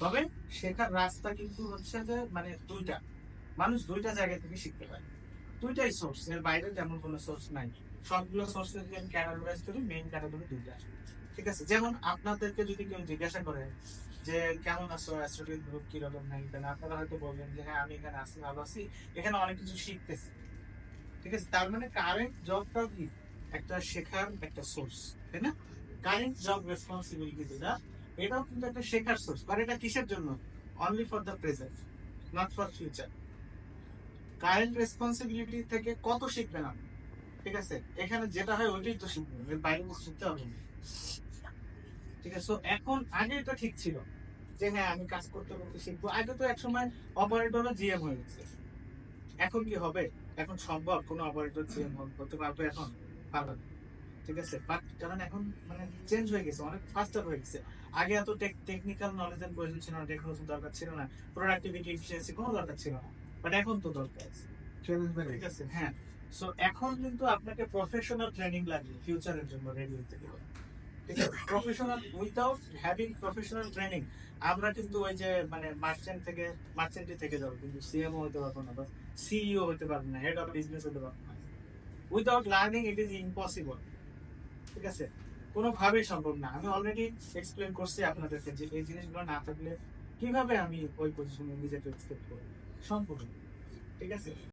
তবে শেখার রাস্তা কিন্তু হচ্ছে যে মানে দুইটা, মানুষ দুইটা জায়গা থেকে শিখতে পারে। দুইটাই সোর্স এর বাইরে তেমন কোনো সোর্স নাই। সবগুলো সোর্স যদি আমি ক্যাটাগরাইজ করি মেইন ক্যাটাগরি দুইটা। ঠিক আছে? যেমন আপনাদেরকে যদি কেউ জিজ্ঞাসা করে যে, কেমন আছো? অ্যাস্ট্রোলজি গ্রুপ কীরকম নাই? তাহলে আপনারা হয়তো বলবেন যে হ্যাঁ আমি এখানে আসি ভালো আছি। এখানে অনেক কিছু শিখতেছি। ঠিক আছে? তার মানে কারেন্ট জবটা কি? একটা শেখার একটা সোর্স তাই না? কারেন্ট জব রেসপন্সিবিলিটি যেটা এটাও কিন্তু একটা শেখার সোর্স আর এটা কিসের জন্য? Only for the present not for future current responsibility থেকে কত শিখবেন আপনি? ঠিক আছে? এখানে যেটা হয় ওইটাই তো শিখবেন বাইরে কিছু শিখতে হবে ঠিক আছে? এখন আগে এটা ঠিক ছিল যে হ্যাঁ আমি কাজ করতে করতে শিখব। আগে তো এক সময় অপারেটরও জিএম হয়ে গেছে। এখন কি হবে? এখন সম্ভব কোনো অপারেটর জিএম হতে পারবে এখন? পারবে। ঠিক আছে? বাট কারণ এখন মানে চেঞ্জ হয়ে গেছে অনেক ফাস্টার হয়ে গেছে। আগে এত টেকনিক্যাল নলেজের প্রয়োজন ছিল না দরকার ছিল না প্রোডাক্টিভিটি এফিসিয়েন্সি কোনো দরকার ছিল না। বাট এখন তো দরকার আছে। ঠিক আছে? হ্যাঁ। সো এখন কিন্তু আপনাকে প্রফেশনাল ট্রেনিং লাগবে ফিউচারের জন্য রেডি হতে গেলে। Professional without having professional training আমরা কিন্তু ওই যে মানে মার্চেন্ট থেকে মার্চেন্টে থেকে যাব কিন্তু সিএমও হতে পারব না বা সিইও হতে পারব না হেড অফ বিজনেস হতে পারব না। Without learning it is impossible ঠিক আছে? কোনোভাবেই সম্ভব না। আমি অলরেডি এক্সপ্লেন করছি আপনাদেরকে যে এই জিনিসগুলো না থাকলে কীভাবে আমি ওই পজিশনে নিজেকে এক্সপেক্ট করব। সম্ভব ঠিক আছে?